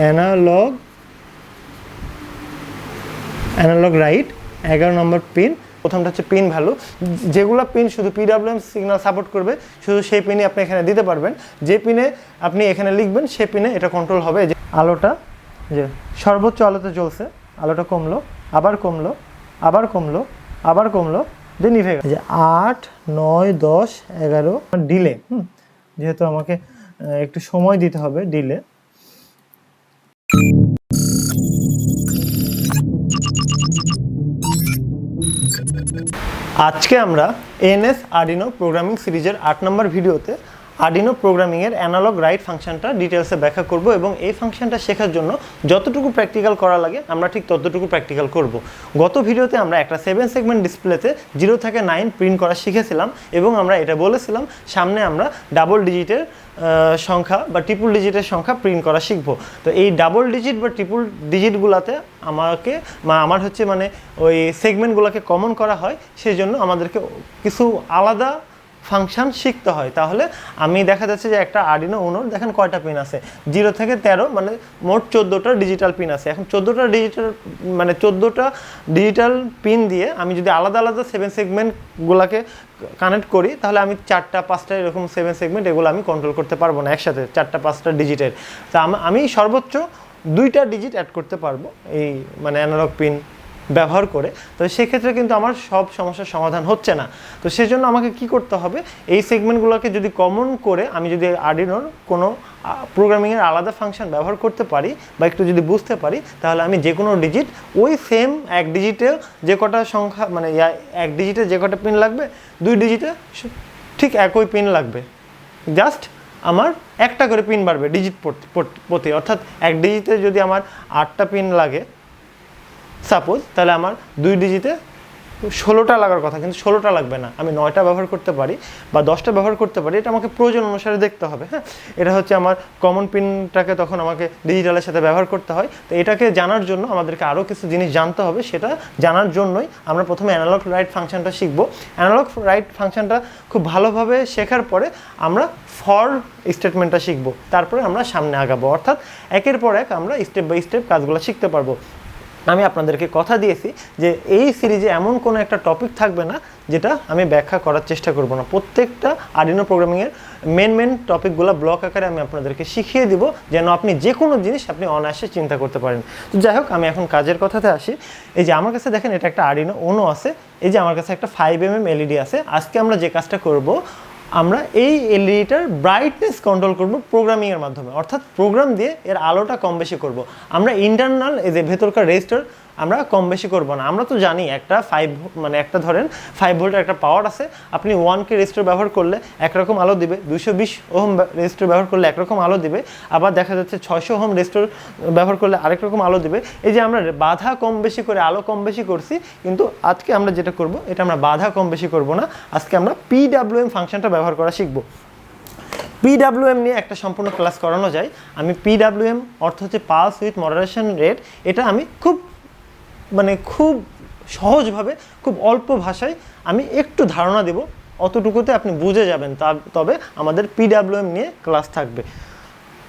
Analogue analogue right এগারো নম্বর pin প্রথমটা হচ্ছে পিন ভ্যালু যেগুলো পিন শুধু পিডাব্লিউএম সিগন্যাল সাপোর্ট করবে, শুধু সেই পিনই আপনি এখানে দিতে পারবেন, যে পিনে আপনি এখানে লিখবেন সেই পিনে এটা কন্ট্রোল হবে, যে আলোটা, যে সর্বোচ্চ আলোতে জ্বলছে আলোটা কমলো, আবার কমলো আবার কমলো আবার কমলো যে নিভে গেছে যে আট, নয়, দশ, এগারো ডিলে হুম, যেহেতু আমাকে একটু সময় দিতে হবে ডিলে আজকে আমরা এনএস আর্ডিনো প্রোগ্রামিং সিরিজের আট নম্বর ভিডিওতে আর্ডিনো প্রোগ্রামিংয়ের অ্যানালগ রাইট ফাংশনটা ডিটেলসে ব্যাখ্যা করব এবং এই ফাংশনটা শেখার জন্য যতটুকু প্র্যাকটিক্যাল করা লাগে, আমরা ঠিক ততটুকু প্র্যাকটিক্যাল করব। গত ভিডিওতে আমরা একটা সেভেন সেগমেন্ট ডিসপ্লেতে জিরো থেকে নাইন প্রিন্ট করা শিখেছিলাম এবং আমরা এটা বলেছিলাম, সামনে আমরা ডাবল ডিজিটের সংখ্যা বা ট্রিপল ডিজিটের সংখ্যা প্রিন্ট করা শিখব। তো এই ডাবল ডিজিট বা ট্রিপল ডিজিটগুলোতে আমাকে আমার হচ্ছে মানে ওই সেগমেন্টগুলোকে কমন করা হয় সেই জন্য আমাদেরকে কিছু আলাদা ফাংশন শিখতে হয়। তাহলে আমি দেখা যাচ্ছে যে একটা আর্ডিনো উনোর দেখেন কয়টা পিন আছে? জিরো থেকে তেরো মানে মোট চোদ্দোটা ডিজিটাল পিন আছে। এখন চোদ্দোটা ডিজিটাল মানে চোদ্দোটা ডিজিটাল পিন দিয়ে আমি যদি আলাদা আলাদা সেভেন সেগমেন্টগুলোকে কানেক্ট করি, তাহলে আমি চারটা, পাঁচটা এরকম সেভেন সেগমেন্ট এগুলো আমি কন্ট্রোল করতে পারব না একসাথে, চারটা, পাঁচটা ডিজিটের তা আমি সর্বোচ্চ দুইটা ডিজিট অ্যাড করতে পারব, এই মানে অ্যানালগ পিন ব্যবহার করে, তো সেক্ষেত্রে কিন্তু আমার সব সমস্যার সমাধান হচ্ছে না। তো সেজন্য আমাকে কি করতে হবে, এই সেগমেন্টগুলোকে যদি কমন করে আমি যদি আর্ডিনোর কোনো প্রোগ্রামিংয়ের আলাদা ফাংশন ব্যবহার করতে পারি বা একটু যদি বুঝতে পারি, তাহলে আমি যে কোনো ডিজিট ওই সেম এক ডিজিটে যে কটা সংখ্যা মানে এক ডিজিটে যে কটা পিন লাগবে, দুই ডিজিটে ঠিক একই পিন লাগবে। জাস্ট আমার একটা করে পিন বাড়বে ডিজিট প্রতি অর্থাৎ এক ডিজিটে যদি আমার আটটা পিন লাগে সাপোজ, তাহলে আমার দুই ডিজিটে ষোলোটা লাগার কথা, কিন্তু ষোলোটা লাগবে না। আমি নয়টা ব্যবহার করতে পারি বা দশটা ব্যবহার করতে পারি, এটা আমাকে প্রয়োজন অনুসারে দেখতে হবে হ্যাঁ? এটা হচ্ছে আমার কমন পিনটাকে তখন আমাকে ডিজিটালের সাথে ব্যবহার করতে হয়। তো এটাকে জানার জন্য আমাদেরকে আরও কিছু জিনিস জানতে হবে, সেটা জানার জন্যই আমরা প্রথমে অ্যানালগ রাইট ফাংশনটা শিখব। অ্যানালগ রাইট ফাংশনটা খুব ভালোভাবে শেখার পরে আমরা ফর স্টেটমেন্টটা শিখব। তারপরে আমরা সামনে আগাবো। অর্থাৎ একের পর এক আমরা স্টেপ বাই স্টেপ কাজগুলো শিখতে পারব। আমি আপনাদেরকে কথা দিয়েছি যে এই সিরিজে এমন কোনো একটা টপিক থাকবে না, যেটা আমি ব্যাখ্যা করার চেষ্টা করব না। প্রত্যেকটা আর্ডিনো প্রোগ্রামিংয়ের মেন মেন টপিকগুলো ব্লক আকারে আমি আপনাদেরকে শিখিয়ে দিব, যেন আপনি যে কোনো জিনিস আপনি অনায়াসে চিন্তা করতে পারেন। তো যাই হোক, আমি এখন কাজের কথাতে আসি। এই যে আমার কাছে দেখেন এটা একটা আর্ডিনো ওনো আছে, এই যে আমার কাছে একটা ফাইভ এম এম এলইডি আছে। আজকে আমরা যে কাজটা করব আমরা এই এলইডিটার ব্রাইটনেস কন্ট্রোল করব প্রোগ্রামিংয়ের মাধ্যমে। অর্থাৎ প্রোগ্রাম দিয়ে এর আলোটা কম বেশি করব। আমরা ইন্টারনাল এই যে ভেতরকার রেজিস্টার আমরা কম বেশি করব না। আমরা তো জানি একটা ফাইভ মানে একটা ধরেন ফাইভ ভোল্টের একটা পাওয়ার আছে, আপনি ওয়ান কে রেজিস্টার ব্যবহার করলে একরকম আলো দিবে দুশো বিশ ওহম রেজিস্টার ব্যবহার করলে একরকম আলো দিবে, আবার দেখা যাচ্ছে ছয়শো ওহম রেজিস্টার ব্যবহার করলে আরেক রকম আলো দিবে। এই যে আমরা বাধা কম বেশি করে, আলো কম বেশি করছি, কিন্তু আজকে আমরা যেটা করব, এটা আমরা বাধা কম বেশি করব না, আজকে আমরা পিডাব্লিউএম ফাংশনটা ব্যবহার করা শিখব। পিডাব্লিউএম নিয়ে একটা সম্পূর্ণ ক্লাস করানো যায়। আমি পিডাব্লিউএম অর্থ হচ্ছে পালস উইথ মডারেশন রেট এটা আমি খুব মানে খুব সহজভাবে, খুব অল্প ভাষায় আমি একটু ধারণা দেব, অতটুকুতে আপনি বুঝে যাবেন তা- তবে আমাদের পিডাব্লিউএম নিয়ে ক্লাস থাকবে।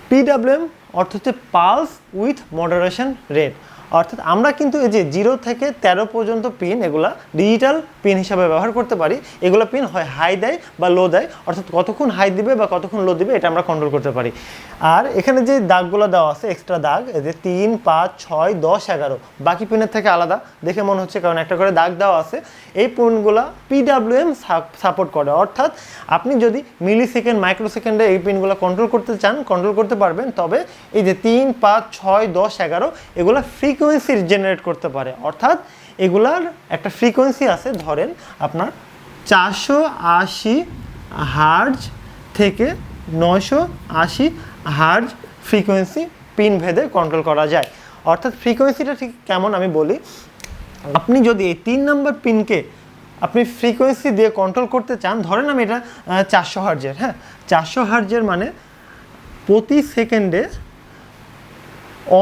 পিডাব্লিউএম অর্থ হচ্ছে পালস উইথ মডারেশন রেট অর্থাৎ আমরা কিন্তু এই যে জিরো থেকে তেরো পর্যন্ত পিন এগুলা ডিজিটাল পিন হিসাবে ব্যবহার করতে পারি। এগুলো পিন হয় হাই দেয় বা লো দেয়, অর্থাৎ কতক্ষণ হাই দিবে বা কতক্ষণ লো দিবে এটা আমরা কন্ট্রোল করতে পারি। আর এখানে যে দাগগুলো দেওয়া আছে এক্সট্রা দাগ, এই যে তিন, পাঁচ, ছয়, দশ, এগারো, বাকি পিনের থেকে আলাদা। দেখে মনে হচ্ছে কারণ একটা করে দাগ দেওয়া আছে। এই পিনগুলো পিডাব্লিউএম সাপোর্ট করে। অর্থাৎ আপনি যদি মিলি সেকেন্ড মাইক্রো সেকেন্ডে এই পিনগুলো কন্ট্রোল করতে চান কন্ট্রোল করতে পারবেন। তবে এই যে তিন, পাঁচ, ছয়, দশ, এগারো, এগুলো ফ্রিকোয়েন্সি জেনারেট করতে পারে। অর্থাৎ এগুলার একটা ফ্রিকোয়েন্সি আছে, ধরেন আপনার চারশো আশি হার্জ থেকে নয়শো আশি হার্জ ফ্রিকোয়েন্সি পিন ভেদে কন্ট্রোল করা যায়। অর্থাৎ ফ্রিকোয়েন্সিটা ঠিক কেমন আমি বলি, আপনি যদি এই তিন নম্বর পিনকে আপনি ফ্রিকোয়েন্সি দিয়ে কন্ট্রোল করতে চান, ধরেন আমি এটা চারশো হার্জের হ্যাঁ? চারশো হার্জের মানে প্রতি সেকেন্ডে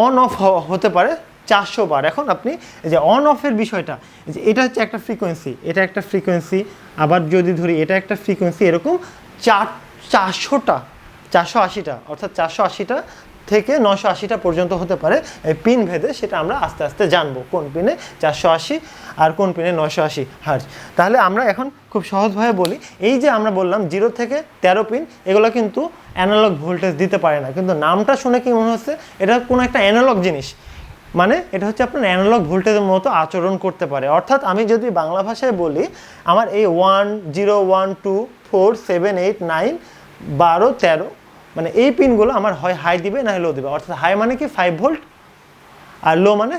অন অফ হতে পারে চারশো বার। এখন আপনি যে অন অফের বিষয়টা যে এটা হচ্ছে একটা ফ্রিকোয়েন্সি এটা একটা ফ্রিকোয়েন্সি আবার যদি ধরি এটা একটা ফ্রিকোয়েন্সি এরকম চার, চারশোটা, চারশো আশিটা, অর্থাৎ চারশো আশিটা থেকে নশো আশিটা পর্যন্ত হতে পারে পিন ভেদে, সেটা আমরা আস্তে আস্তে জানব, কোন পিনে চারশো আশি আর কোন পিনে নশো আশি হার্জ তাহলে আমরা এখন খুব সহজভাবে বলি, এই যে আমরা বললাম জিরো থেকে তেরো পিন এগুলো কিন্তু অ্যানালগ ভোল্টেজ দিতে পারে না, কিন্তু নামটা শুনে কি মনে হচ্ছে? এটা কোনো একটা অ্যানালগ জিনিস। মানে এটা হচ্ছে আপনার অ্যানালগ ভোল্টেজের মতো আচরণ করতে পারে। অর্থাৎ আমি যদি বাংলা ভাষায় বলি, আমার এই one zero one two four seven eight nine বারো তেরো মানে এই পিনগুলো আমার হয় হাই দিবে, না লো দিবে। অর্থাৎ হাই মানে কি? ফাইভ ভোল্ট আর লো মানে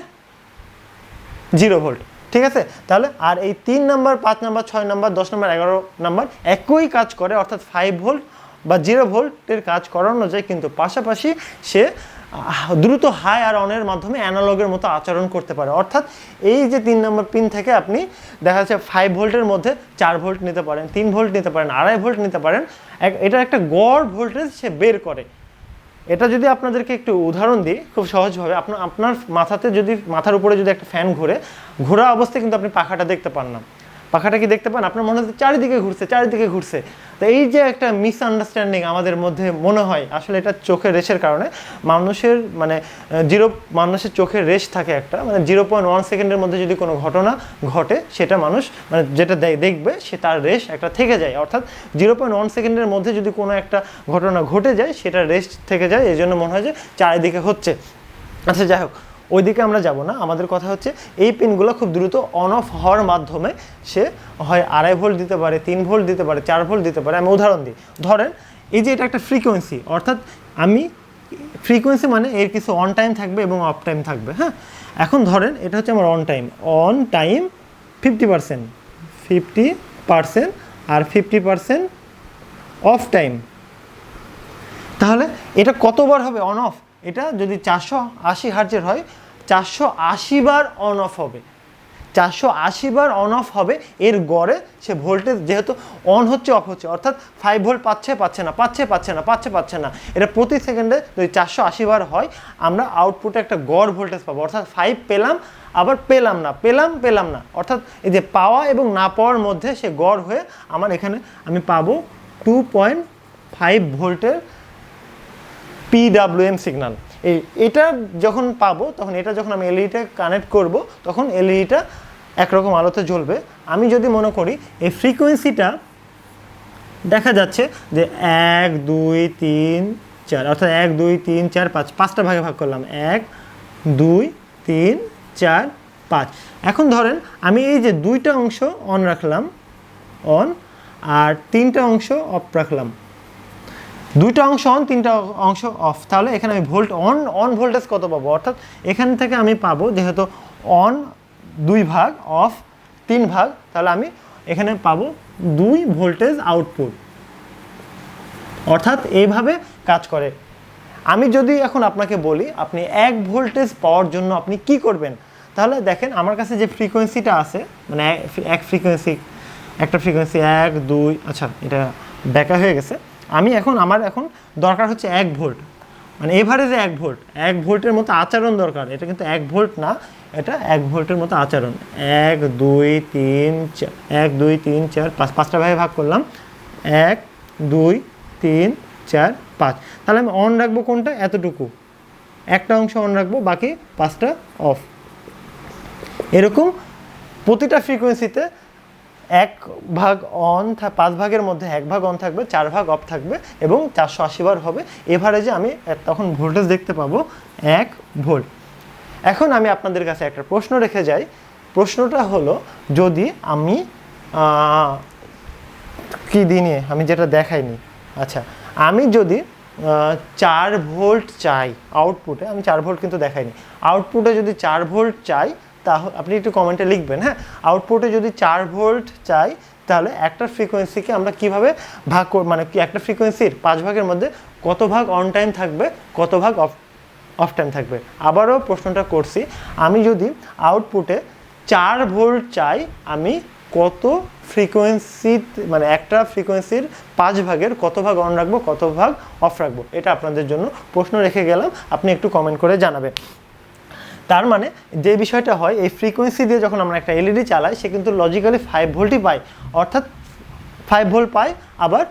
জিরো ভোল্ট ঠিক আছে? তাহলে আর এই তিন নাম্বার পাঁচ নাম্বার ছয় নাম্বার দশ নাম্বার এগারো নাম্বার একই কাজ করে, অর্থাৎ ফাইভ ভোল্ট বা জিরো ভোল্টের কাজ করানো যায়, কিন্তু পাশাপাশি সে দ্রুত হাই আর অনের মাধ্যমে অ্যানালগের মতো আচরণ করতে পারে। অর্থাৎ এই যে তিন নম্বর পিন থেকে আপনি দেখা যাচ্ছে ফাইভ ভোল্টের মধ্যে চার ভোল্ট নিতে পারেন, তিন ভোল্ট নিতে পারেন, আড়াই ভোল্ট নিতে পারেন। এটা একটা গড় ভোল্টেজ সে বের করে। এটা যদি আপনাদেরকে একটু উদাহরণ দিই, খুব সহজভাবে আপনার আপনার মাথাতে যদি, মাথার উপরে যদি একটা ফ্যান ঘোরে, ঘোরা অবস্থায় কিন্তু আপনি পাখাটা দেখতে পান না। পাখাটা কি দেখতে পান? আপনার মনে হচ্ছে চারিদিকে ঘুরছে চারিদিকে ঘুরছে। তো এই যে একটা মিসআন্ডারস্ট্যান্ডিং আমাদের মধ্যে মনে হয়, আসলে এটা চোখের রেশের কারণে, মানুষের মানে জিরো মানুষের চোখের রেশ থাকে একটা মানে জিরো পয়েন্ট ওয়ান সেকেন্ডের মধ্যে যদি কোনো ঘটনা ঘটে, সেটা মানুষ মানে যেটা দেখবে, সে তার রেশ একটা থেকে যায়। অর্থাৎ জিরো পয়েন্ট ওয়ান সেকেন্ডের মধ্যে যদি কোনো একটা ঘটনা ঘটে যায় সেটা রেশ থেকে যায় এই জন্য মনে হয় যে চারিদিকে হচ্ছে। আচ্ছা যাই হোক। ওইদিকে আমরা যাব না। আমাদের কথা হচ্ছে, এই পিনগুলো খুব দ্রুত অন অফ হওয়ার মাধ্যমে সে হয় আড়াই ভোল্ট দিতে পারে, তিন ভোল্ট দিতে পারে, চার ভোল্ট দিতে পারে। আমি উদাহরণ দিই। ধরেন, এই যে এটা একটা ফ্রিকোয়েন্সি অর্থাৎ আমি ফ্রিকোয়েন্সি মানে এর কিছু অন টাইম থাকবে এবং অফ টাইম থাকবে হ্যাঁ? এখন ধরেন, এটা হচ্ছে আমার on time on time fifty percent fifty percent R fifty percent off time তাহলে এটা কতবার হবে অন অফ এটা যদি চারশো আশি হার্জের হয়, চারশো আশি বার অন অফ হবে। চারশো আশি বার অন অফ হবে, এর গড়ে সে ভোল্টেজ যেহেতু অন হচ্ছে অফ হচ্ছে, অর্থাৎ ফাইভ ভোল্ট পাচ্ছে পাচ্ছে না, পাচ্ছে পাচ্ছে না, পাচ্ছে পাচ্ছে না। এটা প্রতি সেকেন্ডে যদি চারশো আশি বার হয়, আমরা আউটপুটে একটা গড় ভোল্টেজ পাবো। অর্থাৎ ফাইভ পেলাম, আবার পেলাম না, পেলাম পেলাম না। অর্থাৎ এই যে পাওয়া এবং না পাওয়ার মধ্যে সে গড় হয়ে আমার এখানে আমি পাবো টু পয়েন্ট ফাইভ ভোল্টের পিডাব্লিউএম সিগন্যাল এই এটা যখন পাবো, তখন এটা যখন আমি এলইডিটা কানেক্ট করব, তখন এলইডিটা একরকম আলোতে জ্বলবে। আমি যদি মনে করি এই ফ্রিকোয়েন্সিটা দেখা যাচ্ছে যে এক, দুই, তিন, চার, অর্থাৎ এক, দুই, তিন, চার, পাঁচ, পাঁচটা ভাগে ভাগ করলাম। এক, দুই, তিন, চার, পাঁচ। এখন ধরেন আমি এই যে দুইটা অংশ অন রাখলাম অন আর তিনটা অংশ অফ রাখলাম। দুইটা অংশ অন তিনটা অংশ অফ তাহলে এখানে আমি ভোল্ট অন অন ভোল্টেজ কত পাবো? অর্থাৎ এখান থেকে আমি পাবো যেহেতু অন দুই ভাগ অফ তিন ভাগ, তাহলে আমি এখানে পাবো দুই ভোল্টেজ আউটপুট অর্থাৎ এইভাবে কাজ করে। আমি যদি এখন আপনাকে বলি, আপনি এক ভোল্টেজ পাওয়ার জন্য আপনি কি করবেন? তাহলে দেখেন, আমার কাছে যে ফ্রিকোয়েন্সিটা আছে মানে এক- ফ্রিকোয়েন্সি একটা ফ্রিকোয়েন্সি এক, দুই আচ্ছা এটা ব্যাকা হয়ে গেছে। আমি এখন আমার এখন দরকার হচ্ছে এক ভোল্ট। মানে এভারেজে এক ভোল্ট। এক ভোল্টের মতো আচরণ দরকার। এটা কিন্তু এক ভোল্ট না, এটা এক ভোল্টের মতো আচরণ। এক, দুই, তিন, চার, এক, দুই, তিন, চার, পাঁচ, পাঁচটা ভাগে ভাগ করলাম। এক, দুই, তিন, চার, পাঁচ। তাহলে আমি অন রাখব কোনটা? এতটুকু। একটা অংশ অন রাখব, বাকি পাঁচটা অফ এরকম প্রতিটা ফ্রিকোয়েন্সিতে এক ভাগ অন পাঁচ ভাগের মধ্যে এক ভাগ অন থাকবে, চার ভাগ অফ থাকবে এবং চারশো আশি বার হবে। এভারেজে আমি তখন ভোল্টেজ দেখতে পাবো এক ভোল্ট এখন আমি আপনাদের কাছে একটা প্রশ্ন রেখে যাই। প্রশ্নটা হলো, যদি আমি কি দিনে আমি যেটা দেখাইনি। আচ্ছা আমি যদি চার ভোল্ট চাই আউটপুটে আমি চার ভোল্ট কিন্তু দেখাইনি। আউটপুটে যদি চার ভোল্ট চাই তাহলে আপনি একটু কমেন্টে লিখবেন হ্যাঁ? আউটপুটে যদি চার ভোল্ট চাই, তাহলে একটা ফ্রিকোয়েন্সিকে আমরা কীভাবে ভাগ কর মানে একটা ফ্রিকোয়েন্সির পাঁচ ভাগের মধ্যে কত ভাগ অন টাইম থাকবে, কত ভাগ অফ অফ টাইম থাকবে? আবারও প্রশ্নটা করছি, আমি যদি আউটপুটে চার ভোল্ট চাই, আমি কত ফ্রিকোয়েন্সি মানে একটা ফ্রিকোয়েন্সির পাঁচ ভাগের কত ভাগ অন রাখব, কত ভাগ অফ রাখব? এটা আপনাদের জন্য প্রশ্ন রেখে গেলাম, আপনি একটু কমেন্ট করে জানাবেন। তার মানে যে বিষয়টা হয়, এই ফ্রিকোয়েন্সি দিয়ে যখন আমরা একটা এলইডি চালাই, সে কিন্তু লজিক্যালি ফাইভ ভোল্টই পায়। অর্থাৎ ফাইভ ভোল্ট পায়, আবার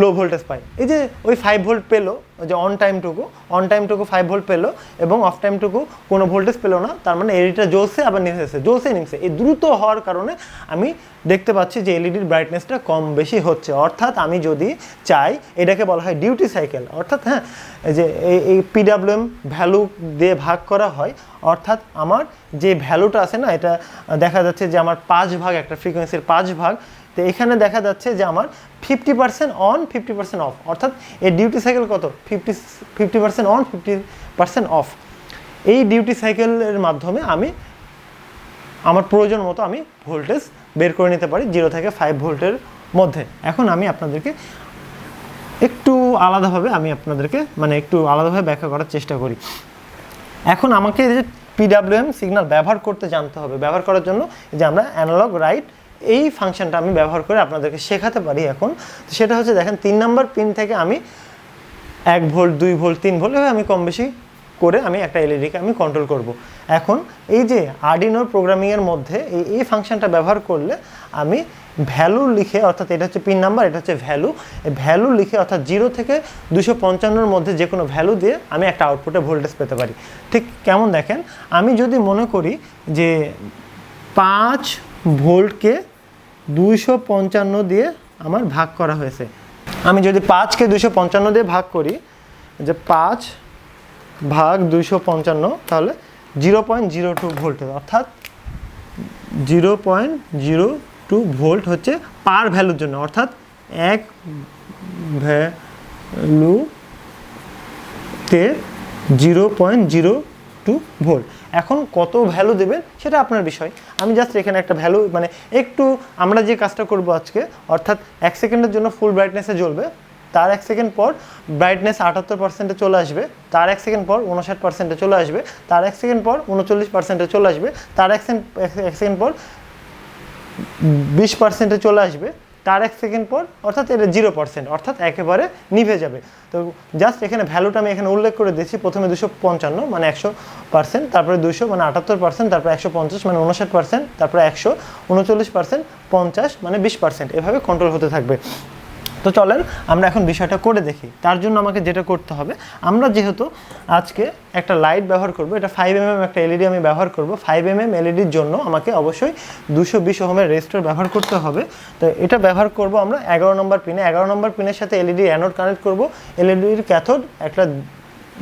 লো ভোল্টেজ পাই। এই যে ওই ফাইভ ভোল্ট পেল যে অন টাইমটুকু অন টাইমটুকু ফাইভ ভোল্ট পেল এবং অফ টাইমটুকু কোনো ভোল্টেজ পেল না, তার মানে এলইডিটা জ্বলছে আবার নিভেছে জ্বলছে নিমছে এই দ্রুত হওয়ার কারণে আমি দেখতে পাচ্ছি যে এলইডির ব্রাইটনেসটা কম বেশি হচ্ছে। অর্থাৎ আমি যদি চাই, এটাকে বলা হয় ডিউটি সাইকেল অর্থাৎ হ্যাঁ যে এই এই পিডাব্লিউএম ভ্যালু দিয়ে ভাগ করা হয়, অর্থাৎ আমার যে ভ্যালুটা আছে না, এটা দেখা যাচ্ছে যে আমার পাঁচ ভাগ, একটা ফ্রিকোয়েন্সির পাঁচ ভাগ তো এখানে দেখা যাচ্ছে যে আমার fifty percent on fifty percent off অর্থাৎ এর ডিউটি সাইকেল কত? Fifty fifty percent on fifty percent off এই ডিউটি সাইকেলের মাধ্যমে আমি আমার প্রয়োজন মতো আমি ভোল্টেজ বের করে নিতে পারি জিরো থেকে ফাইভ ভোল্টের মধ্যে। এখন আমি আপনাদেরকে একটু আলাদাভাবে আমি আপনাদেরকে মানে একটু আলাদাভাবে ব্যাখ্যা করার চেষ্টা করি। এখন আমাকে যে পিডাব্লিউএম সিগন্যাল ব্যবহার করতে জানতে হবে। ব্যবহার করার জন্য যে আমরা অ্যানালগ রাইট এই ফাংশনটা আমি ব্যবহার করে আপনাদেরকে শেখাতে পারি এখন। তো সেটা হচ্ছে দেখেন, তিন নম্বর পিন থেকে আমি এক ভোল্ট দুই ভোল্ট তিন ভোল্ট এভাবে আমি কম বেশি করে আমি একটা এলইডিকে আমি কন্ট্রোল করব। এখন এই যে আর্ডিনোর প্রোগ্রামিংয়ের মধ্যে এই এই ফাংশনটা ব্যবহার করলে আমি ভ্যালু লিখে, অর্থাৎ এটা হচ্ছে পিন নাম্বার এটা হচ্ছে ভ্যালু এই ভ্যালু লিখে অর্থাৎ জিরো থেকে দুশো পঞ্চান্নর মধ্যে যে কোনো ভ্যালু দিয়ে আমি একটা আউটপুটে ভোল্টেজ পেতে পারি। ঠিক কেমন দেখেন? আমি যদি মনে করি যে পাঁচ ভোল্টকে দুইশো পঞ্চান্ন দিয়ে আমার ভাগ করা হয়েছে। আমি যদি পাঁচকে দুশো পঞ্চান্ন দিয়ে ভাগ করি যে পাঁচ ভাগ দুইশো পঞ্চান্ন, তাহলে zero point zero two voltage অর্থাৎ zero point zero two volt হচ্ছে পার ভ্যালুর জন্য। অর্থাৎ এক ভ্যালুতে zero point zero two volt. এখন কত ভ্যালু দেবেন সেটা আপনার বিষয়। আমি জাস্ট এখানে একটা ভ্যালু মানে একটু আমরা যে কাজটা করব আজকে, অর্থাৎ এক সেকেন্ডের জন্য ফুল ব্রাইটনেসে জ্বলবে, তার এক সেকেন্ড পর ব্রাইটনেস আটাত্তর পার্সেন্টে চলে আসবে, তার এক সেকেন্ড পর উনষাট পার্সেন্টে চলে আসবে, তার এক সেকেন্ড পর উনচল্লিশ পার্সেন্টে চলে আসবে, তার এক সেকেন্ড এক সেকেন্ড পর বিশ পার্সেন্টে চলে আসবে তার এক সেকেন্ড পর, অর্থাৎ এটা জিরো পার্সেন্ট, অর্থাৎ একেবারে নিভে যাবে। তো জাস্ট এখানে ভ্যালুটা আমি এখানে উল্লেখ করে দিয়েছি, প্রথমে দুশো পঞ্চান্ন মানে একশো পার্সেন্ট, তারপরে দুশো মানে আটাত্তর পার্সেন্ট, তারপরে একশো পঞ্চাশ মানে উনষাট পার্সেন্ট, তারপরে একশো, উনচল্লিশ পার্সেন্ট, পঞ্চাশ মানে বিশ পার্সেন্ট। এভাবে কন্ট্রোল হতে থাকবে। তো চলেন আমরা এখন বিষয়টা করে দেখি। তার জন্য আমাকে যেটা করতে হবে, আমরা যেহেতু আজকে একটা লাইট ব্যবহার করব, এটা ফাইভ এম একটা এলইডি আমি ব্যবহার করব ফাইভ এম এম এলইডির জন্য আমাকে অবশ্যই দুশো বিশ ওহমের রেজিস্টার ব্যবহার করতে হবে। তো এটা ব্যবহার করব আমরা এগারো নম্বর পিনে এগারো নম্বর পিনের সাথে এলইডি অ্যানোড কানেক্ট করব। এলইডির ক্যাথোড একটা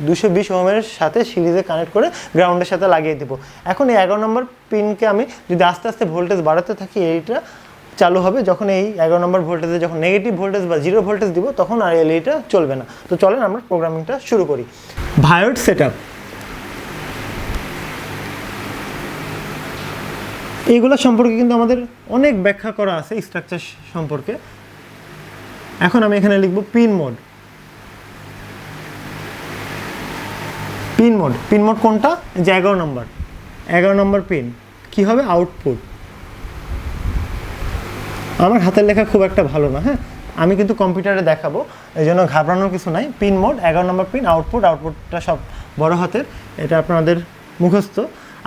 দুশো বিশ ওহমের সাথে সিরিজে কানেক্ট করে গ্রাউন্ডের সাথে লাগিয়ে দেবো। এখন এই এগারো নম্বর পিনকে আমি যদি আস্তে আস্তে ভোল্টেজ বাড়াতে থাকি, এইটা চালু হবে যখন এই এগারো নম্বর ভোল্টেজে যখন নেগেটিভ ভোল্টেজ বা জিরো ভোল্টেজ দিব, তখন আর এলইডিটা চলবে না। তো চলেন আমরা প্রোগ্রামিংটা শুরু করি। ভায়োড সেট আপ এইগুলো সম্পর্কে কিন্তু আমাদের অনেক ব্যাখ্যা করা আছে স্ট্রাকচার সম্পর্কে। এখন আমি এখানে লিখব pin mode pin mode pin mode কোনটা? যে এগারো নম্বর। এগারো নম্বর পিন কি হবে? আউটপুট আমার হাতের লেখা খুব একটা ভালো না হ্যাঁ? আমি কিন্তু কম্পিউটারে দেখাবো এই জন্য ঘাবড়ানোর কিছু নাই। পিন মোড এগারো নম্বর পিন আউটপুট আউটপুটটা সব বড় হাতের, এটা আপনাদের মুখস্থ।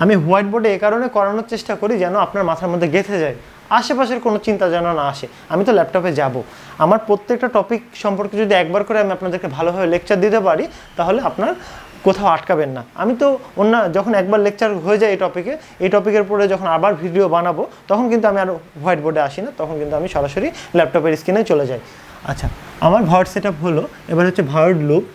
আমি হোয়াইট বোর্ডে এ কারণে করানোর চেষ্টা করি যেন আপনার মাথার মধ্যে গেঁথে যায়, আশেপাশের কোনো চিন্তা যেন না আসে। আমি তো ল্যাপটপে যাব। আমার প্রত্যেকটা টপিক সম্পর্কে যদি একবার করে আমি আপনাদেরকে ভালোভাবে লেকচার দিতে পারি, তাহলে আপনার কোথাও আটকাবেন না। আমি তো অন্য যখন একবার লেকচার হয়ে যায় এই টপিকে এই টপিকের পরে যখন আবার ভিডিও বানাবো, তখন কিন্তু আমি আর হোয়াইট বোর্ডে আসি না, তখন কিন্তু আমি সরাসরি ল্যাপটপের স্ক্রিনে চলে যাই। আচ্ছা আমার ভার্ড সেট হলো, এবার হচ্ছে ভার্ড লুপ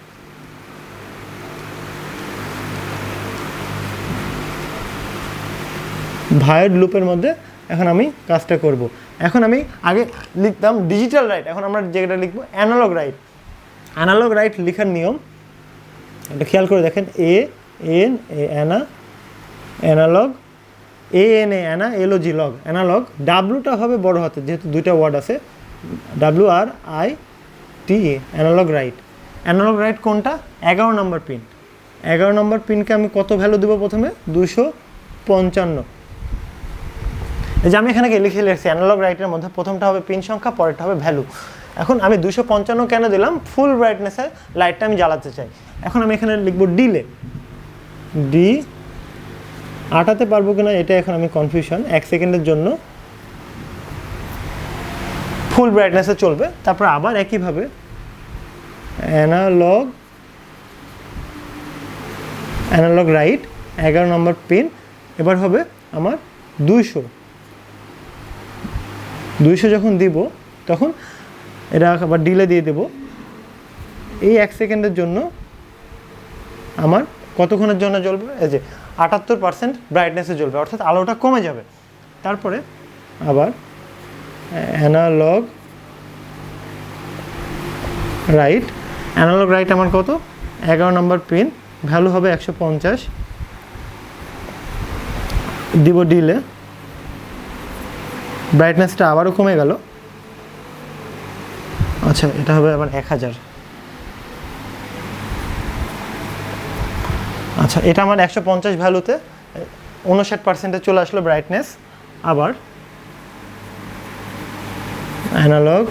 ভায়োড লুপের মধ্যে এখন আমি কাজটা করব। এখন আমি আগে লিখতাম ডিজিটাল রাইট এখন আমরা যেটা লিখব অ্যানালগ রাইট অ্যানালগ রাইট লেখার নিয়ম এটা খেয়াল করে দেখেন A N A ana analog A N A ana L G log analog ডাব্লুটা হবে বড় হাতে যেহেতু দুইটা ওয়ার্ড আছে W R I T E analog write analog write কোনটা? এগারো নম্বর পিন এগারো নম্বর পিনকে আমি কত ভ্যালু দেবো প্রথমে? দুশো পঞ্চান্ন। এই যে আমি এখানে লিখে লিখছি অ্যানালগ রাইটের মধ্যে প্রথমটা হবে পিন সংখ্যা, পরেরটা হবে ভ্যালু এখন আমি দুশো পঞ্চান্ন কেন দিলাম? ফুল ব্রাইটনেসে লাইটটা আমি জ্বালাতে চাই। এখন আমি এখানে লিখব ডিলে ডি আটাতে পারব কিনা এটা এখন আমি কনফিউশন এক সেকেন্ডের জন্য। ফুল ব্রাইটনেসে চলবে। তারপর আবার একইভাবে অ্যানালগ অ্যানালগ রাইট এগারো নম্বর পিন এবার হবে আমার দুইশো। দুইশো যখন দিব, তখন এটা আবার ডিলে দিয়ে দেব। এই এক সেকেন্ডের জন্য আমার কতক্ষণের জন্য জ্বলবে? এই যে আটাত্তর পার্সেন্ট ব্রাইটনেসে জ্বলবে, অর্থাৎ আলোটা কমে যাবে। তারপরে আবার অ্যানালগ রাইট অ্যানালগ রাইট আমার কত? এগারো নম্বর পিন ভ্যালু হবে একশো পঞ্চাশ। দিব ডিলে ব্রাইটনেসটা আবারও কমে গেল। আচ্ছা এটা হবে আবার এক হাজার। আচ্ছা এটা আমার একশো পঞ্চাশ ভ্যালুতে উনষাট পার্সেন্টে চলে আসলো ব্রাইটনেস আবার অ্যানালগ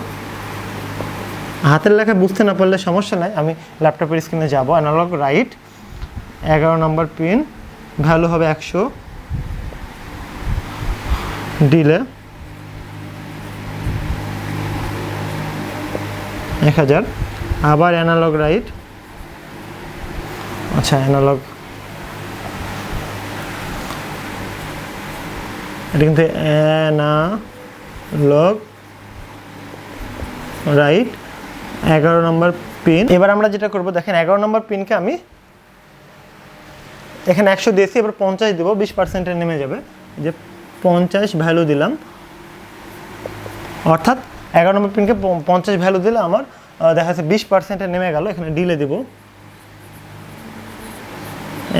হাতের লেখা বুঝতে না পারলে সমস্যা নাই, আমি ল্যাপটপের স্ক্রিনে যাব। অ্যানালগ রাইট এগারো নম্বর পিন ভ্যালু হবে একশো। ডিলে এক হাজার। আবার অ্যানালগ রাইট আচ্ছা অ্যানালগ এটা কিন্তু অ্যানালগ রাইট এগারো নম্বর পিন এবার আমরা যেটা করব, দেখেন এগারো নম্বর পিনকে আমি এখানে একশো দিয়েছি, এবার পঞ্চাশ দেবো, বিশ পার্সেন্টে নেমে যাবে। যে পঞ্চাশ ভ্যালু দিলাম। অর্থাৎ এগারো নম্বর পিনকে পঞ্চাশ ভ্যালু দিলে আমার দেখা যাচ্ছে বিশ পার্সেন্টে নেমে গেল, এখানে ডিলে দেব।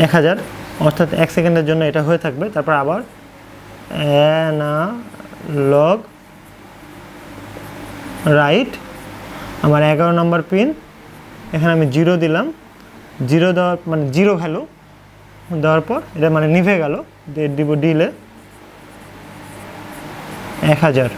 এক হাজার, অর্থাৎ এক সেকেন্ডের জন্য এটা হয়ে থাকবে। তারপর আবার অ্যানালগ রাইট আমার এগারো নম্বর পিন এখানে আমি জিরো দিলাম। জিরো দেওয়ার মানে জিরো ভ্যালু দেওয়ার পর এটা মানে নিভে গেল। দিব ডিলে এক হাজার।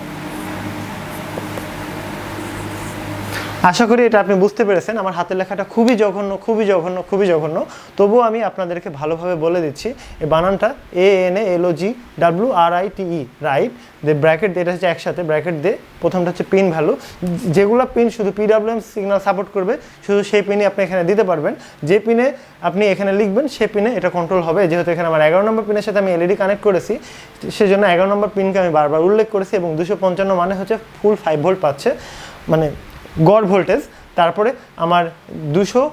আশা করি এটা আপনি বুঝতে পেরেছেন। আমার হাতের লেখাটা খুবই জঘন্য খুবই জঘন্য খুবই জঘন্য। তবুও আমি আপনাদেরকে ভালোভাবে বলে দিচ্ছি, এই বানানটা A N A L O G W R I T E write they bracket দে এটা হচ্ছে একসাথে ব্র্যাকেট দে প্রথমটা হচ্ছে পিন ভ্যালু যেগুলো পিন শুধু পিডাব্লিউএম সিগন্যাল সাপোর্ট করবে, শুধু সেই পিনই আপনি এখানে দিতে পারবেন। যে পিনে আপনি এখানে লিখবেন, সে পিনে এটা কন্ট্রোল হবে। যেহেতু এখানে আমার এগারো নম্বর পিনের সাথে আমি এলইডি কানেক্ট করেছি, সেজন্য এগারো নম্বর পিনকে আমি বারবার উল্লেখ করেছি এবং দুশো পঞ্চান্ন মানে হচ্ছে ফুল ফাইভ ভোল্ট পাচ্ছে। মানে গড় ভোল্টেজ তারপরে আমার দুশো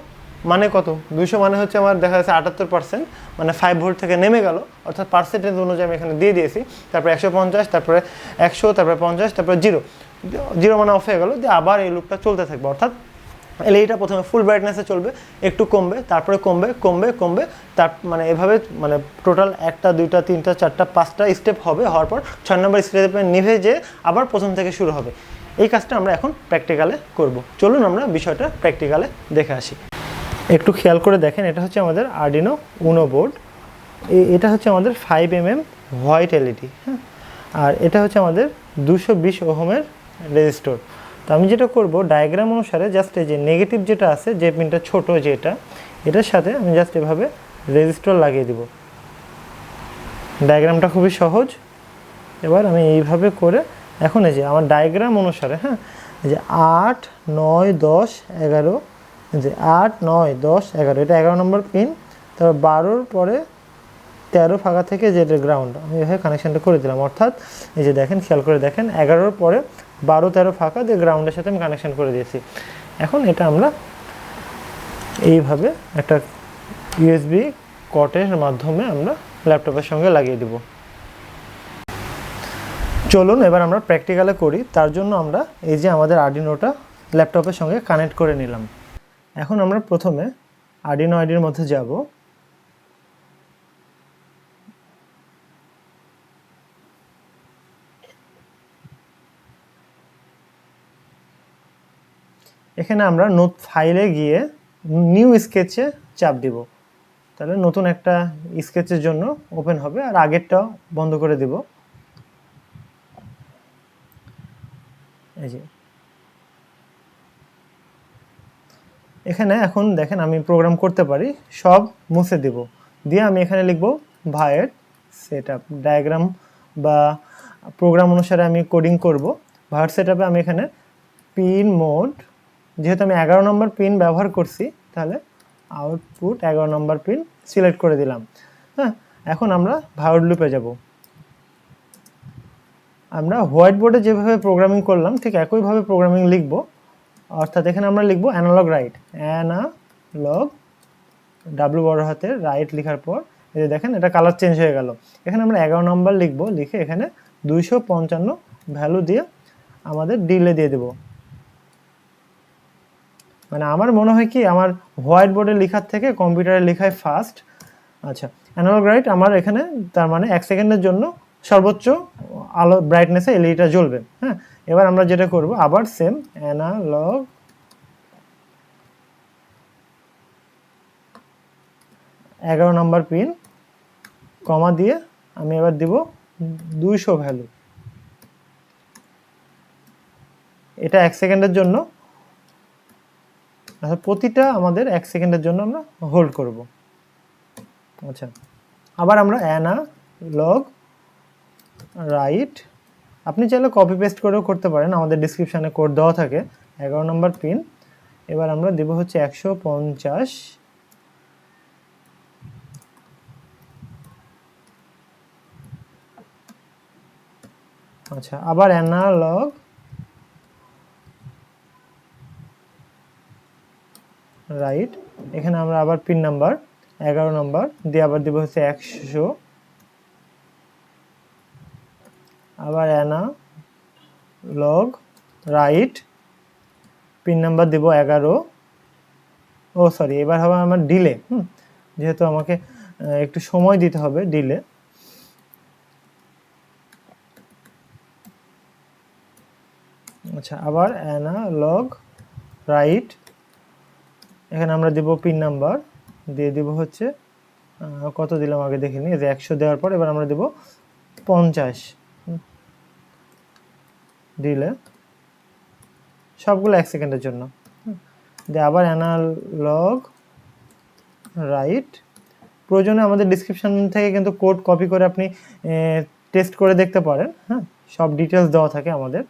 মানে কত? দুশো মানে হচ্ছে আমার দেখা যাচ্ছে আটাত্তর পার্সেন্ট মানে ফাইভ ভোল্ট থেকে নেমে গেল। অর্থাৎ পার্সেন্টেজ অনুযায়ী আমি এখানে দিয়ে দিয়েছি। তারপরে একশো পঞ্চাশ, তারপরে একশো, তারপরে পঞ্চাশ, তারপরে জিরো জিরো মানে অফ হয়ে গেল, দিয়ে আবার এই লুপটা চলতে থাকবে। অর্থাৎ এলইডিটা প্রথমে ফুল ব্রাইটনেসে চলবে, একটু কমবে, তারপরে কমবে কমবে কমবে, তার মানে এভাবে মানে টোটাল একটা, দুইটা, তিনটা, চারটা, পাঁচটা স্টেপ হবে, হওয়ার পর ছয় নম্বর স্টেপে নিভে যে আবার প্রথম থেকে শুরু হবে। এই কাজটা আমরা এখন প্র্যাকটিক্যালে করব। চলুন আমরা বিষয়টা প্র্যাকটিক্যালে দেখে আসি। একটু খেয়াল করে দেখেন, এটা হচ্ছে আমাদের আর্ডিনো উনো বোর্ড এটা হচ্ছে আমাদের five M M white LED হ্যাঁ? আর এটা হচ্ছে আমাদের দুশো বিশ ওহমের রেজিস্টর তো আমি যেটা করব ডায়াগ্রাম অনুসারে জাস্ট এই যে নেগেটিভ যেটা আছে, যে পিনটা ছোট যেটা এটার সাথে আমি জাস্ট এভাবে রেজিস্টর লাগিয়ে দিব। ডায়াগ্রামটা খুবই সহজ। এবার আমি এইভাবে করে এখন এই যে আমার ডায়াগ্রাম অনুসারে হ্যাঁ? এই যে আট, নয়, দশ, এগারো যে আট, নয়, দশ, এগারো, এটা এগারো নম্বর পিন তারপর বারোর পরে তেরো ফাঁকা থেকে যেটা গ্রাউন্ড আমি এভাবে কানেকশানটা করে দিলাম। অর্থাৎ এই যে দেখেন, খেয়াল করে দেখেন, এগারোর পরে বারো, তেরো ফাঁকা দিয়ে গ্রাউন্ডের সাথে আমি কানেকশান করে দিয়েছি। এখন এটা আমরা এইভাবে একটা ইউএসবি কটের মাধ্যমে আমরা ল্যাপটপের সঙ্গে লাগিয়ে দিব। চলুন, এবার আমরা প্র্যাকটিক্যালে করি। তার জন্য আমরা এই যে আমাদের আর্ডিনোটা ল্যাপটপের সঙ্গে কানেক্ট করে নিলাম। এখন আমরা প্রথমে আর্ডিনো আইডির মধ্যে যাব। এখানে আমরা নোট ফাইলে গিয়ে নিউ স্কেচে চাপ দিব। তাহলে নতুন একটা স্কেচের জন্য ওপেন হবে, আর আগেরটাও বন্ধ করে দিব। এই যে। এখানে এখন দেখেন আমি প্রোগ্রাম করতে পারি, সব মুছে দেব। দিয়ে আমি এখানে লিখব ভায়ের সেট আপ ডায়াগ্রাম বা প্রোগ্রাম অনুসারে আমি কোডিং করব। ভার্ট সেট আমি এখানে পিন মোড যেহেতু আমি এগারো নম্বর পিন ব্যবহার করছি, তাহলে আউটপুট এগারো নম্বর পিন সিলেক্ট করে দিলাম। হ্যাঁ এখন আমরা ভার্ড লুপে যাব। আমরা হোয়াইট বোর্ডে যেভাবে প্রোগ্রামিং করলাম, ঠিক একইভাবে প্রোগ্রামিং লিখব। অর্থাৎ এখানে আমরা লিখব অ্যানালগ রাইট অ্যানালগ ডাব্লু বড় হাতে রাইট লেখার পর, এই যে দেখেন, এটা কালার চেঞ্জ হয়ে গেল। এখানে আমরা এগারো নম্বর লিখব, লিখে এখানে দুইশো পঞ্চান্ন ভ্যালু দিয়ে আমাদের ডিলে দিয়ে দেব। মানে আমার মনে হয় কি, আমার হোয়াইট বোর্ডে লেখার থেকে কম্পিউটারে লেখায় ফাস্ট আচ্ছা অ্যানালগ রাইট আমার এখানে, তার মানে এক সেকেন্ডের জন্য সর্বোচ্চ আলো ব্রাইটনেসে এলইডিটা জ্বলবে হ্যাঁ? এবার আমরা যেটা করব, আবার সেম অ্যানালগ এগারো নম্বর পিন কমা দিয়ে আমি এবার দিব দুইশো ভ্যালু এটা এক সেকেন্ডের জন্য আচ্ছা প্রতিটা আমাদের এক সেকেন্ডের জন্য আমরা হোল্ড করব। আচ্ছা আবার আমরা অ্যানা লগ রাইট। আপনি চাইলে কপি পেস্ট করেও করতে পারেন, আমাদের ডিসক্রিপশানে কোড দেওয়া থাকে, এগারো নম্বর পিন এবার আমরা দেব হচ্ছে একশো পঞ্চাশ। আচ্ছা আবার অ্যানালগ রাইট, এখানে আমরা আবার পিন নাম্বার এগারো নম্বর, দিয়ে আবার দিব হচ্ছে একশো। আবার analog write pin number দিব এগারো। ও সরি এবার হবে আমার ডিলে হুম? যেহেতু আমাকে একটু সময় দিতে হবে ডিলে আচ্ছা আবার অ্যানা লগ রাইট এখানে আমরা দিব পিন নাম্বার দিয়ে দিব হচ্ছে কত দিলাম আগে দেখিনি যে একশো দেওয়ার পর এবার আমরা দেব পঞ্চাশ। দিলে সবগুলো এক সেকেন্ডের জন্য। দিয়ে আবার অ্যানালগ রাইট প্রয়োজনে আমাদের ডিসক্রিপশন থেকে কিন্তু কোড কপি করে আপনি টেস্ট করে দেখতে পারেন হ্যাঁ? সব ডিটেলস দেওয়া থাকে আমাদের।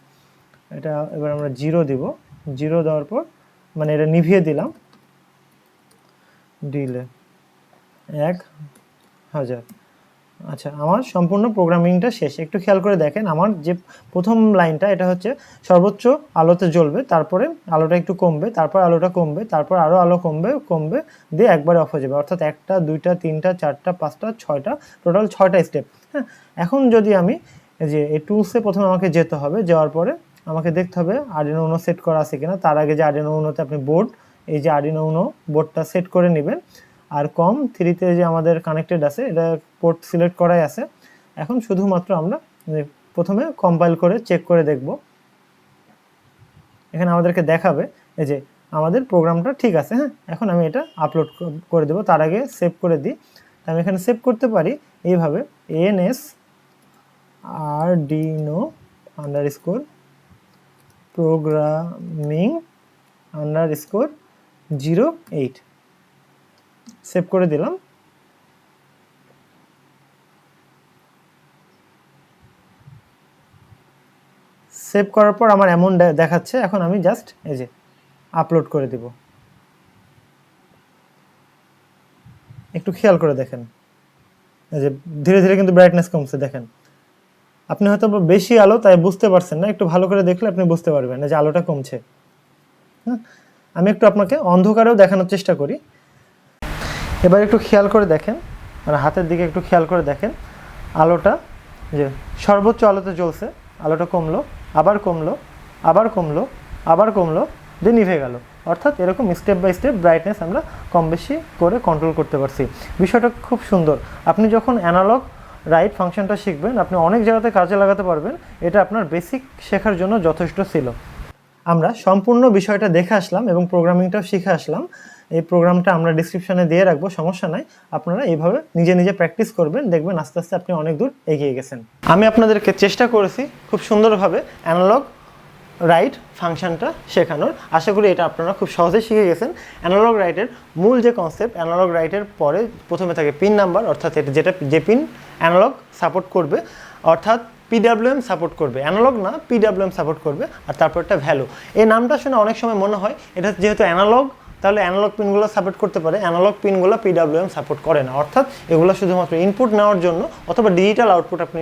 এটা এবার আমরা জিরো দিব। জিরো দেওয়ার পর মানে এটা নিভিয়ে দিলাম। ডিলে এক হাজার। আচ্ছা আমার সম্পূর্ণ প্রোগ্রামিংটা শেষ। একটু খেয়াল করে দেখেন, আমার যে প্রথম লাইনটা, এটা হচ্ছে সর্বোচ্চ আলোতে জ্বলবে, তারপরে আলোটা একটু কমবে, তারপর আলোটা কমবে, তারপর আরও আলো কমবে কমবে, দিয়ে একবারে অফ হয়ে যাবে। অর্থাৎ একটা, দুইটা, তিনটা, চারটা, পাঁচটা, ছয়টা টোটাল ছয়টা স্টেপ হ্যাঁ এখন যদি আমি যে এই টুলসে প্রথমে আমাকে যেতে হবে, যাওয়ার পরে আমাকে দেখতে হবে আর্ডিনো উনো সেট করা আছে কিনা। তার আগে যে আর্ডিনো উনোতে আপনি বোর্ড এই যে আর্ডিনো উনো বোর্ডটা সেট করে নেবেন আর কম থ্রিতে যে আমাদের কানেক্টেড আছে, এটা পোর্ট সিলেক্ট করাই আছে। এখন শুধুমাত্র আমরা প্রথমে কম্পাইল করে চেক করে দেখব। এখানে আমাদেরকে দেখাবে, এই যে আমাদের প্রোগ্রামটা ঠিক আছে হ্যাঁ? এখন আমি এটা আপলোড করে দেবো, তার আগে সেভ করে দিই। আমি এখানে সেভ করতে পারি, এইভাবে NS Arduino underscore programming underscore zero eight save করে দিলাম। সেভ করার পর আমার দে- দেখাচ্ছে, এখন আমি জাস্ট এই যে আপলোড করে দিব। একটু খেয়াল করে দেখেন। এই যে ধীরে ধীরে কিন্তু ব্রাইটনেস কমছে, দেখেন। আপনি হয়তো বেশি আলো, তাই বুঝতে পারছেন না, একটু ভালো করে দেখলে আপনি বুঝতে পারবেন। যে আলোটা কমছে। হ্যাঁ? আমি একটু আপনাকে অন্ধকারেও দেখানোর চেষ্টা করি। এবার একটু খেয়াল করে দেখেন মানে হাতের দিকে একটু খেয়াল করে দেখেন, আলোটা যে সর্বোচ্চ আলোতে জ্বলছে, আলোটা কমলো, আবার কমলো আবার কমলো আবার কমলো দিয়ে নিভে গেল। অর্থাৎ এরকম স্টেপ বাই স্টেপ ব্রাইটনেস আমরা কম বেশি করে কন্ট্রোল করতে পারছি। বিষয়টা খুব সুন্দর। আপনি যখন অ্যানালগ রাইট ফাংশনটা শিখবেন, আপনি অনেক জায়গাতে কাজে লাগাতে পারবেন, এটা আপনার বেসিক শেখার জন্য যথেষ্ট ছিল। আমরা সম্পূর্ণ বিষয়টা দেখে আসলাম এবং প্রোগ্রামিংটাও শিখে আসলাম। এই প্রোগ্রামটা আমরা ডিসক্রিপশনে দিয়ে রাখব, সমস্যা নাই। আপনারা এইভাবে নিজে নিজে প্র্যাকটিস করবেন, দেখবেন আস্তে আস্তে আপনি অনেক দূর এগিয়ে গেছেন। আমি আপনাদেরকে চেষ্টা করেছি খুব সুন্দরভাবে অ্যানালগ রাইট ফাংশনটা শেখানোর। আশা করি এটা আপনারা খুব সহজেই শিখে গেছেন। অ্যানালগ রাইটের মূল যে কনসেপ্ট অ্যানালগ রাইটের পরে প্রথমে থাকে পিন নাম্বার অর্থাৎ এটা যেটা যে পিন অ্যানালগ সাপোর্ট করবে, অর্থাৎ পিডাব্লিউএম সাপোর্ট করবে। অ্যানালগ না পিডাব্লিউএম সাপোর্ট করবে, আর তারপর একটা ভ্যালু এই নামটা শুনে অনেক সময় মনে হয়, এটা যেহেতু অ্যানালগ তাহলে অ্যানালগ পিনগুলো সাপোর্ট করতে পারে। অ্যানালগ পিনগুলো পিডাব্লিউএম সাপোর্ট করে না। অর্থাৎ এগুলো শুধুমাত্র ইনপুট নেওয়ার জন্য অথবা ডিজিটাল আউটপুট আপনি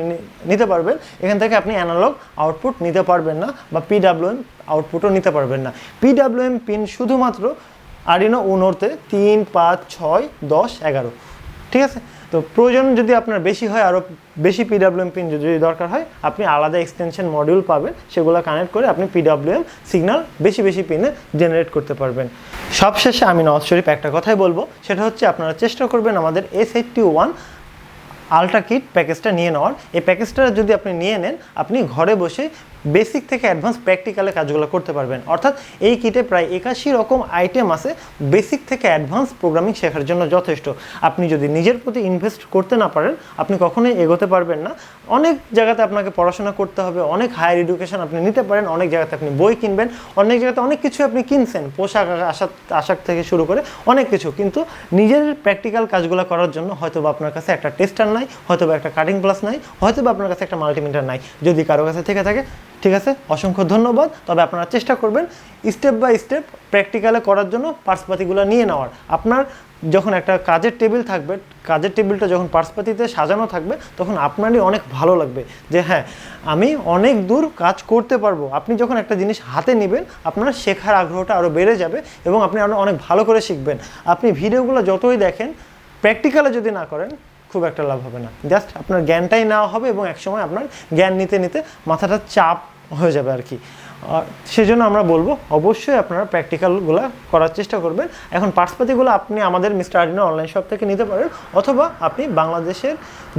নিতে পারবেন। এখান থেকে আপনি অ্যানালগ আউটপুট নিতে পারবেন না বা পিডাব্লিউএম আউটপুটও নিতে পারবেন না। পিডাব্লিউএম পিন শুধুমাত্র আরিনো উনোতে তিন, পাঁচ, ছয়, দশ, এগারো। ঠিক আছে? তো প্রয়োজন যদি আপনার বেশি হয় আরও বেশি পিডাব্লিউএম পিন যদি দরকার হয়, আপনি আলাদা এক্সটেনশন মডিউল পাবেন, সেগুলো কানেক্ট করে আপনি পিডাব্লিউএম সিগন্যাল বেশি বেশি পিনে জেনারেট করতে পারবেন। সবশেষে আমি নওয়াজ শরীফ একটা কথাই বলব, সেটা হচ্ছে আপনারা চেষ্টা করবেন আমাদের S eighty one ultra kit প্যাকেজটা নিয়ে নেওয়ার। এই প্যাকেজটা যদি আপনি নিয়ে নেন, আপনি ঘরে বসে বেসিক থেকে অ্যাডভান্স প্র্যাকটিক্যালে কাজগুলো করতে পারবেন। অর্থাৎ এই কিটে প্রায় একাশি রকম আইটেম আছে বেসিক থেকে অ্যাডভান্স প্রোগ্রামিং শেখার জন্য যথেষ্ট। আপনি যদি নিজের প্রতি ইনভেস্ট করতে না পারেন, আপনি কখনোই এগোতে পারবেন না। অনেক জায়গাতে আপনাকে পড়াশোনা করতে হবে, অনেক হায়ার এডুকেশন আপনি নিতে পারেন, অনেক জায়গাতে আপনি বই কিনবেন, অনেক জায়গাতে অনেক কিছু আপনি কিনছেন, পোশাক আশাক আশাক থেকে শুরু করে অনেক কিছু। কিন্তু নিজের প্র্যাকটিক্যাল কাজগুলো করার জন্য হয়তো বা আপনার কাছে একটা টেস্টার নাই হয়তো বা একটা কাটিং প্লাস নাই হয়তো বা আপনার কাছে একটা মাল্টিমিটার নাই। যদি কারও কাছে থেকে থাকে ঠিক আছে? অসংখ্য ধন্যবাদ। তবে আপনারা চেষ্টা করবেন স্টেপ বাই স্টেপ প্র্যাকটিক্যালে করার জন্য পার্সপাতিগুলো নিয়ে নেওয়ার। আপনার যখন একটা কাজের টেবিল থাকবে, কাজের টেবিলটা যখন পার্সপাতিতে সাজানো থাকবে, তখন আপনারই অনেক ভালো লাগবে যে হ্যাঁ আমি অনেক দূর কাজ করতে পারব। আপনি যখন একটা জিনিস হাতে নেবেন, আপনার শেখার আগ্রহটা আরও বেড়ে যাবে এবং আপনি আরও অনেক ভালো করে শিখবেন। আপনি ভিডিওগুলো যতই দেখেন প্র্যাকটিক্যালে যদি না করেন, খুব একটা লাভ হবে না। জাস্ট আপনার জ্ঞানটাই নেওয়া হবে এবং একসময় আপনার জ্ঞান নিতে নিতে মাথাটা চাপ হয়ে যাবে আর কি। সেজন্য আমরা বলব, অবশ্যই আপনারা প্র্যাকটিক্যালগুলো করার চেষ্টা করবেন। এখন পার্সপাতিগুলো আপনি আমাদের মিস্টার আর্ডিনো অনলাইন শপ থেকে নিতে পারেন, অথবা আপনি বাংলাদেশের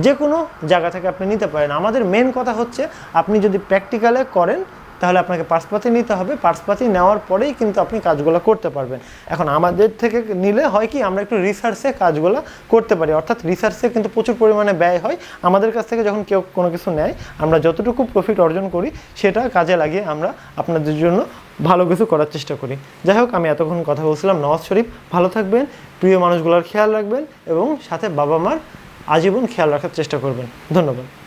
যে কোনো জায়গা থেকে আপনি নিতে পারেন। আমাদের মেন কথা হচ্ছে, আপনি যদি প্র্যাকটিক্যালে করেন তাহলে আপনাকে পার্সপাতি নিতে হবে। পার্সপাতি নেওয়ার পরেই কিন্তু আপনি কাজগুলো করতে পারবেন। এখন আমাদের থেকে নিলে হয় কি, আমরা একটু রিসার্চে কাজগুলো করতে পারি। অর্থাৎ রিসার্চে কিন্তু প্রচুর পরিমাণে ব্যয় হয়। আমাদের কাছ থেকে যখন কেউ কোনো কিছু নেয়, আমরা যতটুকু প্রফিট অর্জন করি, সেটা কাজে লাগিয়ে আমরা আপনাদের জন্য ভালো কিছু করার চেষ্টা করি। যাই হোক, আমি এতক্ষণ কথা বলছিলাম নওয়াজ শরীফ। ভালো থাকবেন, প্রিয় মানুষগুলোর খেয়াল রাখবেন এবং সাথে বাবা মার আজীবন খেয়াল রাখার চেষ্টা করবেন। ধন্যবাদ।